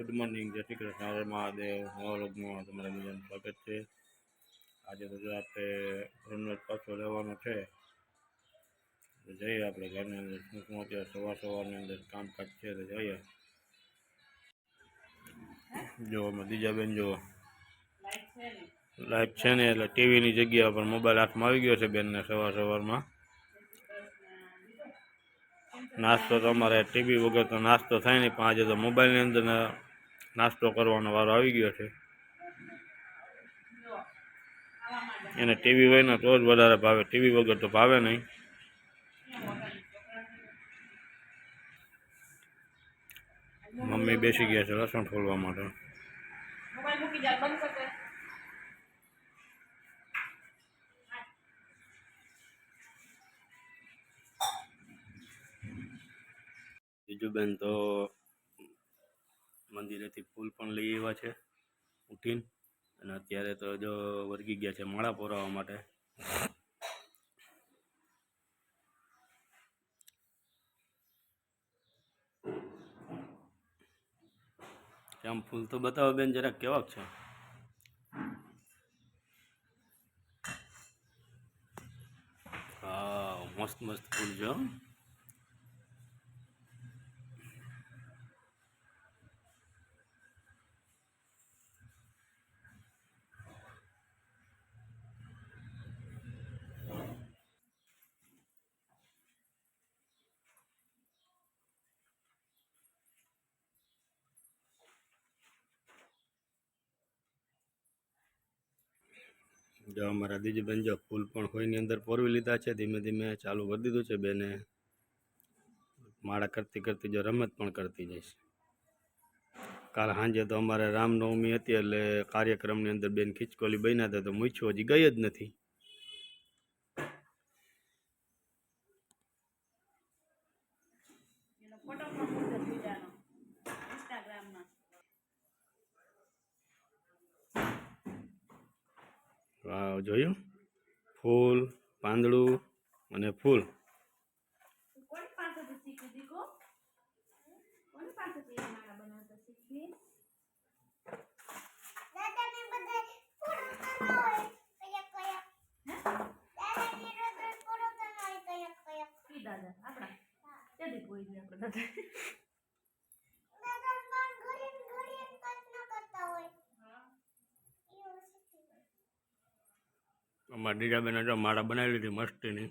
Good morning જય શ્રી કૃષ્ણ હરે મહાદેવ નવા લોકમાં તમારા બધાનું સ્વાગત છે. આજે તો જો આપણે રનવેજ પાછો લેવાનો છે જઈએ આપણે ઘરની અંદર, શું શું અત્યારે સવાર સવારની અંદર કામકાજ છે તો જઈએ. જો અમે દીજાબેન જો. લાઈફ છે ને, એટલે ટીવીની જગ્યા પર મોબાઈલ હાથમાં આવી ગયો છે બેનને સવાર સવારમાં. નાસ્તો તો અમારે ટીવી વગર તો નાસ્તો થાય નહીં, પણ આજે તો મોબાઈલની અંદર નાસ્તો કરવાનો વારો આવી ગયો છે. એને ટીવી હોય ને તો જ વધારે ભાવે. ટીવી વગર તો ભાવે નહીં. મમ્મી બેસી ગયા છે લસણ ફોલવા માટે. બીજું બેન તો મંદિરેથી ફૂલ પણ લઈ આવ્યા છે, ઉઠીને. અને અત્યારે તો જો વર્ગી ગયા છે માળા પોરાવવા માટે. આમ ફૂલ તો બતાવો બેન, જરાક કેવાક છે? હા મસ્ત મસ્ત ફૂલ છે જો અમારા દીજીબેન જો ફૂલ પણ હોયની અંદર પોરવી લીધા છે, ધીમે ધીમે ચાલુ કરી દીધું છે બેને. માળા કરતી કરતી જો રમત પણ કરતી જઈશ કાલ સાંજે તો અમારે રામનવમી હતી એટલે કાર્યક્રમની અંદર બેન ખીચકોલી બન્યા હતા, તો મૂછું હજી ગઈ જ નથી એનો ફોટો પણ મૂકજો બીજાનો ઇન્સ્ટાગ્રામમાં વાવ જોયું ફૂલ પાંદડું અને ફૂલ તું કોની પાસેથી શીખી દીકો કોની પાસેથી એ માળા બનાવતા શીખી દાદાને બધાય પૂરું તો ન હોય કયક કયક દાદાને રોજ પૂરું તો ફૂલ હોય અને ફૂલ. દાદા આપણા. ક્યાંથી આપણે દાદા દાદા પણ ઘડીને ઘડીને કલ્પના કરતા હોય એવું શીખી ગયું. અમારા દીજાબેને જો માળા બનાવી લીધી મસ્તીની.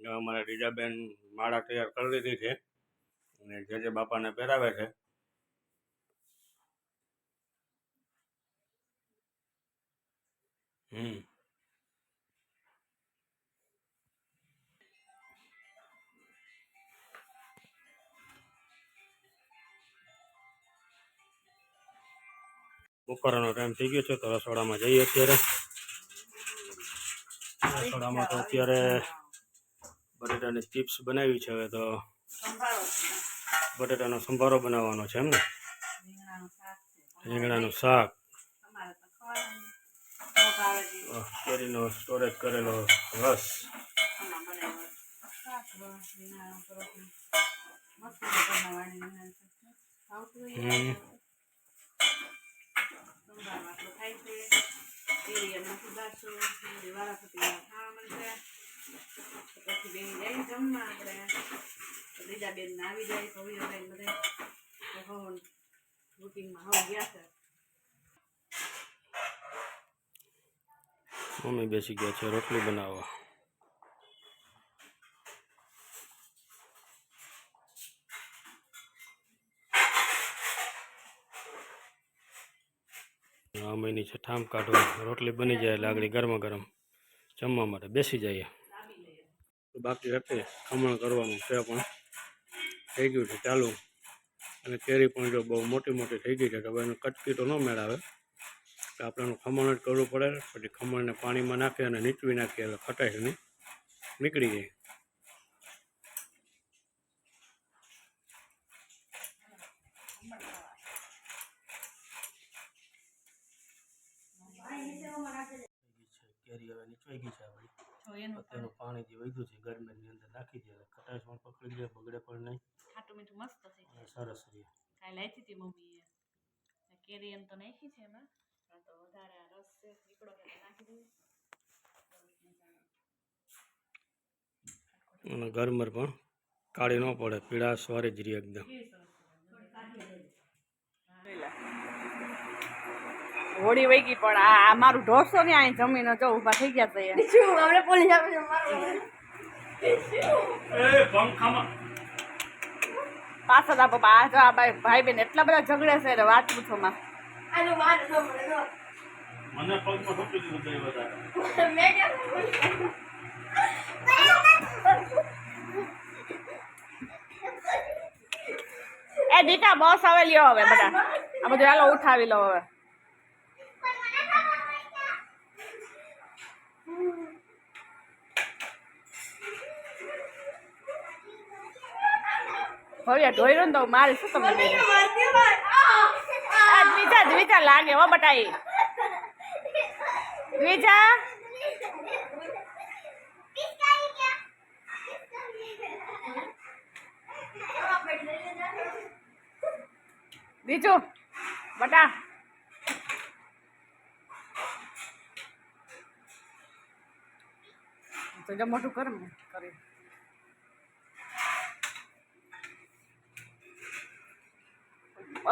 અમારા દીદાબેન માળા તૈયાર કરી લીધી છે અને જે જે બાપાને પહેરાવે છે. હમ. બપોરનો ટાઈમ થઈ ગયો છે, તો રસોડામાં જઈએ અત્યારે. રસોડામાં તો અત્યારે બટેટાની ચિપ્સ બનાવી છે, હવે તો બટેટાનો સંભારો બનાવવાનો છે એમને રીંગણાનું શાક. કેરીનો સ્ટોરેજ કરેલો રસ. આમાં બનાવ્યો શાક રસ રીંગણાનું પરોઠું મસ્ત બનાવવાની રીંગણાનું શાક છે. ભાવતું હોય હમ. એ સંભાળો આપણો થાય છે પછી બેસી જાય જમવા આપણે બીજા બેન આવી જાય ભવ્ય બેન બધે તો હવે રૂટીનમાં હવે ગયા છે મમ્મી બેસી ગયા છે, રોટલી બનાવવા. મહિની છે ઠામ કાઢો, રોટલી બની જાય એટલે આગળ ગરમા ગરમ જમવા માટે બેસી જઈએ. બાકી હતી ખમણ કરવાનું છે પણ થઈ ગયું છે ચાલુ. અને કેરી પણ જો બહુ મોટી મોટી થઈ ગઈ છે તો હવે એનું કટકી તો ન મેળાવે. તો આપણે ખમણ જ કરવું પડે પછી ખમણને પાણીમાં નાખી અને નીચવી નાખીએ એટલે ખટાશ નીકળી જાય કેરી ગઈ છે આપણી અત્યારનું તેનું પાણી જે વધ્યું છે ગરમીની અંદર નાખી દે ખટાશ પણ પકડી દે બગડે પણ નહીં. ખાટું મીઠું મસ્ત છે સરસ રહે. કાંઈ લાવી હતી મમ્મીએ. કેરી એમ તો નાખી છે એમાં. પણ તો વધારે રસ છે નીકળો કે નાખી દઈએ. અને ગરમર પણ કાળી ન પડે પીળા સવારે જ રહી એકદમ. હોળી વહી ગઈ પણ આ મારું ઢોસો ને અહીં જમીન જો ઊભા થઈ ગયા છે. શું આપણે પોલીસ પાછળ આ બાબા આ જો આ ભાઈ ભાઈ બેન એટલા બધા ઝઘડે છે રે વાત પૂછો માં મને પગમાં દીધું વધારે એ દીટા બસ હવે લ્યો હવે બધા. આ બધું હાલો ઉઠાવી લો હવે. ભવ્ય ઢોયરો ને તો મારે શું આ દ્વિજા દ્વિજા લાગે હો બટાઈ. દ્વિજા બીજું? બટા? તો જ મોટું કર કરી.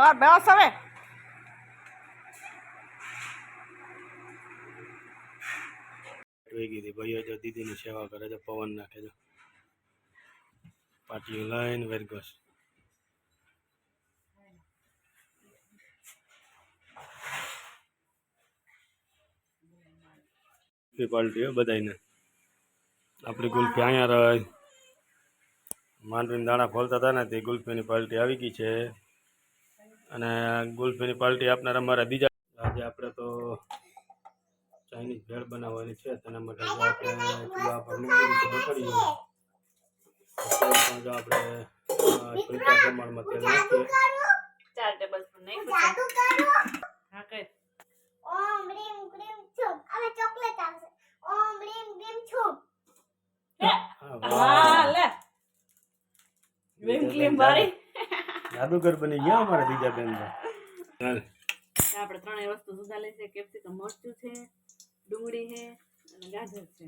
બસ બસ હવે. જોઈ ભાઈઓ જો દીદીની સેવા કરે છે, પવન નાખે છે. પાટીઓ લાઈન વેરગોસ પાલટી હો બધાને આપણી ગુલ્ફી અહીંયા રહી. માંડવીના દાણા ખોલતા હતા ને, તે ગુલ્ફીની પાલટી આવી ગઈ છે. અને ગુલ્ફીની પાર્ટી આપનાર અમારા બીજા આજે આપણે તો ચાઇનીઝ ભેળ બનાવવાની છે તેના માટે જો આપણે ચૂલા પર મૂકી દીધું પણ જો આપણે અ, પ્રમાણમાં તેલ નાખીએ. ચાર ટેબલ સ્પૂન નહીં હા કઈ. ઓમ રીમ ક્રીમ છુમ હવે ચોકલેટ આવશે. ઓમ રીમ ક્રીમ છુમ હા. લે. વિમ ક્રીમ વાળી. જાદુગર બની ગયા અમારા બીજા બેન તો આપણે ત્રણેય વસ્તુ સુધા છે. કેપ્સિકમ મરચું છે ડુંગળી છે અને ગાજર છે.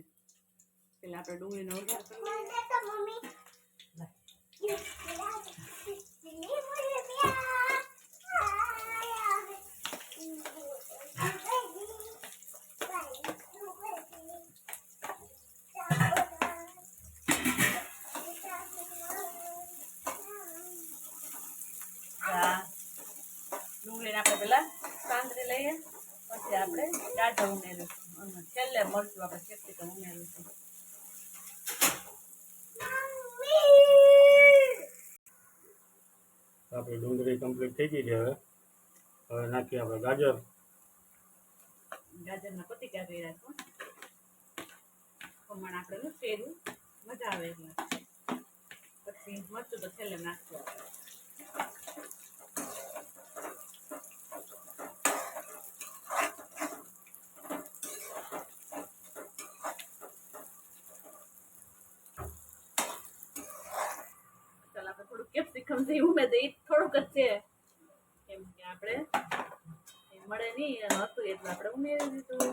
એટલે આપણે ડુંગળીનો વઘાર કરી લઈએ. મને તો મમ્મી લીલી મુલી પ્યાર આ ડુંગળીને આપણે પેલા સાંતરી લઈએ પછી આપણે ગાજર ઉમેરીશું. અને છેલ્લે મરચું આપણે કેપ્સિકમ ઉમેરીશું. આપણી ડુંગળી કમ્પ્લીટ થઈ ગઈ છે હવે. હવે નાખીએ આપણે ગાજર. ગાજરના પતીકા કરી રાખો ખમણ આપણે નું શેરું મજા આવે એટલે. પછી મરચું તો છેલ્લે નાખશું આપણે ચાલ આપણે થોડું એવું મેં ઉમેર દઈએ થોડુંક જ છે. એમ કે આપણે એ મળે નહીં હતું એટલે આપણે ઉમેરી દીધું.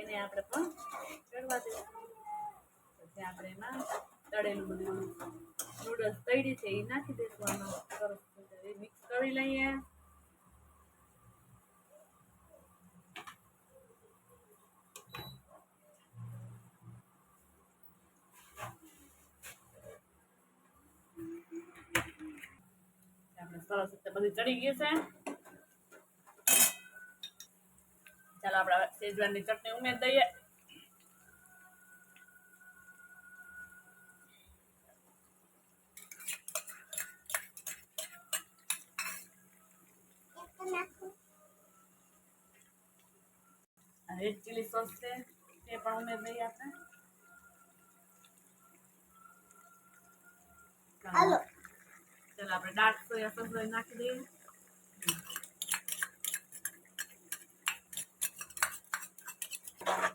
એને આપણે પણ ચડવા દઈશું પછી આપણે એમાં તળેલું બધું નૂડલ્સ તળી છે એ નાખી દઈશું આમાં સરસ મિક્સ કરી લઈએ. સરસ રીતે બધી ચડી ગઈ છે. ચાલો આપણે શેજવાનની ચટણી ઉમેરી દઈએ. રેડ ચીલી સોસ છે, તે પણ ઉમેરી દઈએ આપણે. ચાલો આપણે ડાર્ક સોયા સોસ નાખી દઈએ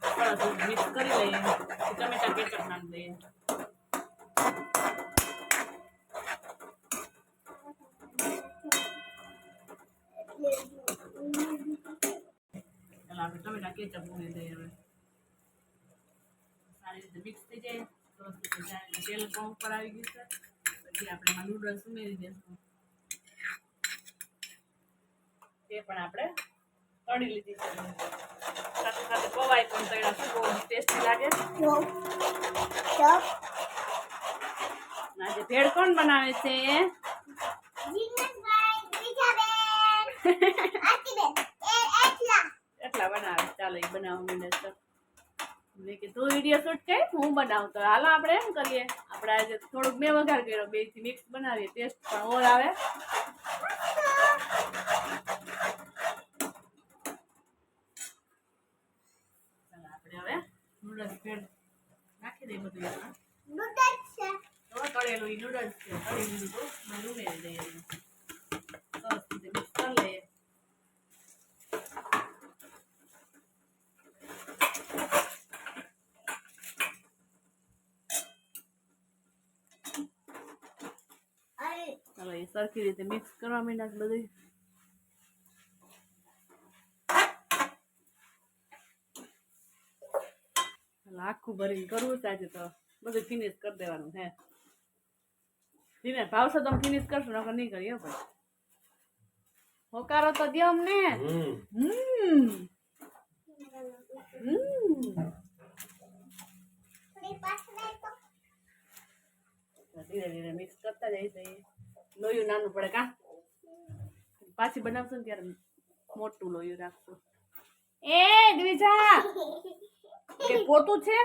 સરસ મિક્સ કરી લઈએ પછી ટમેટા કેચપ નાખી દઈએ ચાલો આપણે ટમેટા કેચપ ઉમેરી દઈએ હવે સારી રીતે મિક્સ થઈ જાય સરસ રીતે જાય તેલ પણ ઉપર આવી ગયું છે પછી આપણે એમાં નૂડલ્સ ઉમેરી દઈશું તે પણ આપણે તળી લીધી છે સાથે સાથે પવાય પણ તળ્યા છે બહુ ટેસ્ટી લાગે જો જો અને આજે ભેળ કોણ બનાવે છે જીનસભાઈ બીજાબેન આરતીબેન એ એકલા એટલા બનાવે ચાલો એ બનાવવા માંડે છે મેં કીધું તું વીડિયો શૂટ કર હું બનાવું તો હાલો આપણે એમ કરીએ આપણે આજે થોડુંક મેં વઘાર કર્યો બેથી મિક્સ બનાવીએ ટેસ્ટ પણ ઓર આવે. આપણે હવે નૂડલ્સ ભેળ નાખી દઈએ બધું એમાં. નૂડલ્સ છે. તળેલું નૂડલ્સ છે તળી લીધું તો મને ઉમેરી દઈએ એમાં. સરસ રીતે મિક્સ કરી લઈએ અરે ચાલો એ સરખી રીતે મિક્સ કરવા માંડ્યા બધું આખું ભરીને કરવું છે આજે તો બધું ફિનિશ કરી દેવાનું હે ધીમે ભાવશો તો ફિનિશ કરશો નકર નહીં કરીએ ભાઈ। હોકારો તો દે અમને। હમ. હમ. હમ. થોડી પાછળ આય તો. તો ધીરે ધીરે મિક્સ કરતા જાય જઈએ લોયું નાનું પડે કા? પાછી બનાવશો ને ત્યારે મોટું લોયું રાખશું. એ દ્વિજા! કે પોતું છે?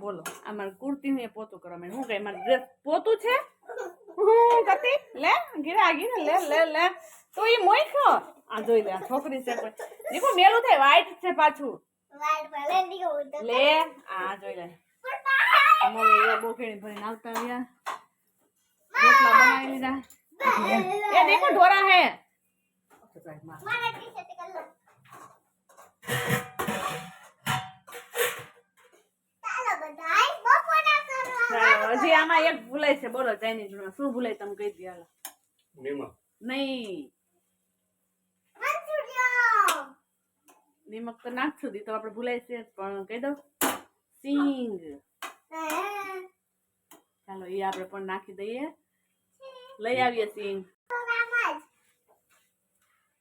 બોલો આ મારી કુર્તી ને પોતું કરવા માંડી હું કઈ મારી ડ્રેસ પોતું છે? હું કતી લે ઘીરે આગી લે લે લે. તો એ મોઈ ખો આ જોઈ લે છોકરી છે કોઈ. દીકો મેલું થાય વાઈટ છે પાછું. લે આ જોઈ લે. પણ મમ્મી એ બોકેણી ભરીને આવતા રહ્યા. રોટલા બનાવી લીધા. એ દેખો ઢોરા હે. હજી આમાં એક ભૂલાય છે. બોલો ચાઇનીઝમાં શું ભૂલાય તમે કહી દો હાલો. નિમક. નહીં. નિમક તો નાખશું દી તો આપણે ભૂલાય છે પણ કહી દો સિંગ. ચાલો એ આપણે પણ નાખી દઈએ. લઈ આવીએ સિંગ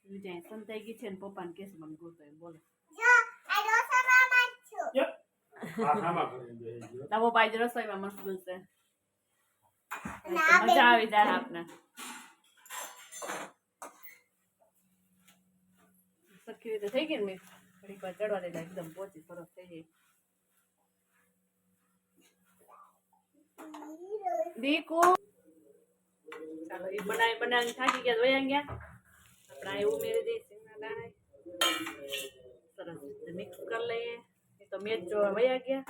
વિજય સંતાઈ ગઈ છે ને પપ્પાને કેસ મને ગોતો એમ બોલો. પપ્પા આજે રસોઈમાં મશગુલ છે. અને તો આ મજા આવી જાય આપને. સરખી રીતે થઈ ગઈ ને મિક્સ ઘડીક વાર ચડવા દેતા એકદમ પોચી સરસ થઈ જાય. દીકુ. ચાલો, એ બનાવી બનાવીને થાકી ગયા વયા ગયા. આપણે આ ઉમેરી દઈએ સિંગના દાણા સરસ મિક્સ કરી લઈએ. તો મેચ જો વયા ગયા.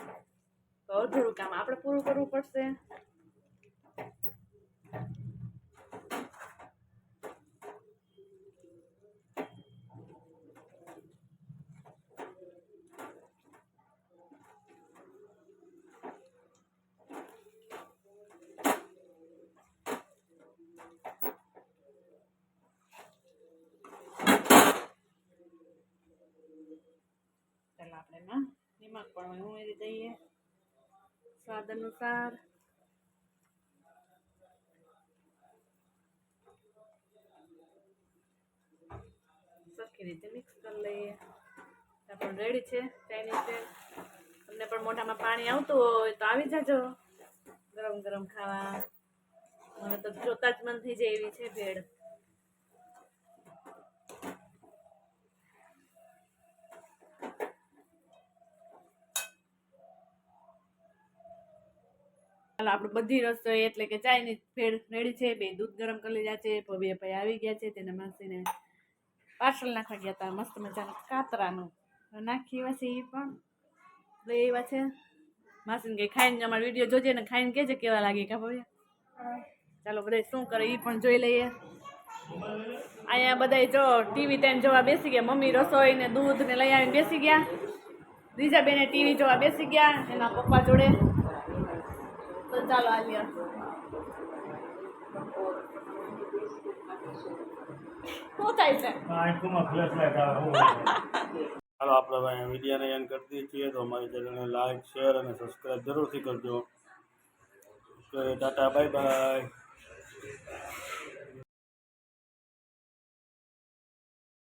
તો અધૂરું કામ આપણે પૂરું કરવું પડશે. ચાલો આપણે એમાં નિમક પણ ઉમેરી દઈએ. સ્વાદ અનુસાર. સરખી રીતે મિક્સ કરી લઈએ. પણ રેડી છે ચાઇનીઝ છે. તમને પણ મોઢામાં પાણી આવતું હોય તો આવી જાજો. ગરમ ગરમ ખાવા. મને તો જોતા જ મન થઈ જાય એવી છે ભેળ. ચાલો, આપણે બધી રસોઈ એટલે કે ચાઇનીઝ ફેર રેડી છે. બે દૂધ ગરમ કરી લીધા છે. બે ભાઈ આવી ગયા છે. તેને માસીને પાર્સલ નાખવા ગયા હતા. મસ્ત મજાનું કાતરાનું. નાખી એવા છે એ પણ. લઈ એવા છે. માસીને કે ખાઈને અમારો વીડિયો જોજે ને ખાઈને કહેજે કેવા લાગે કા ભાઈ ચાલો બધા શું કરે એ પણ જોઈ લઈએ. અહીંયા બધા જો ટીવી ટાઈમ જોવા બેસી ગયા. મમ્મી રસોઈ ને દૂધ ને લઈ આવીને બેસી ગયા. બીજા બેને ટીવી જોવા બેસી ગયા. એના પપ્પા જોડે તો ચાલો આલિયા શું થાય છે આંખોમાં ફ્લેશ લાઈટ આવે ચાલો આપણે ભાઈ વિડીયોને એન્ડ કરી દઈએ છીએ તો અમારી ચેનલને લાઈક શેર અને સબસ્ક્રાઈબ જરૂરથી કરજો તો ટાટા બાય બાય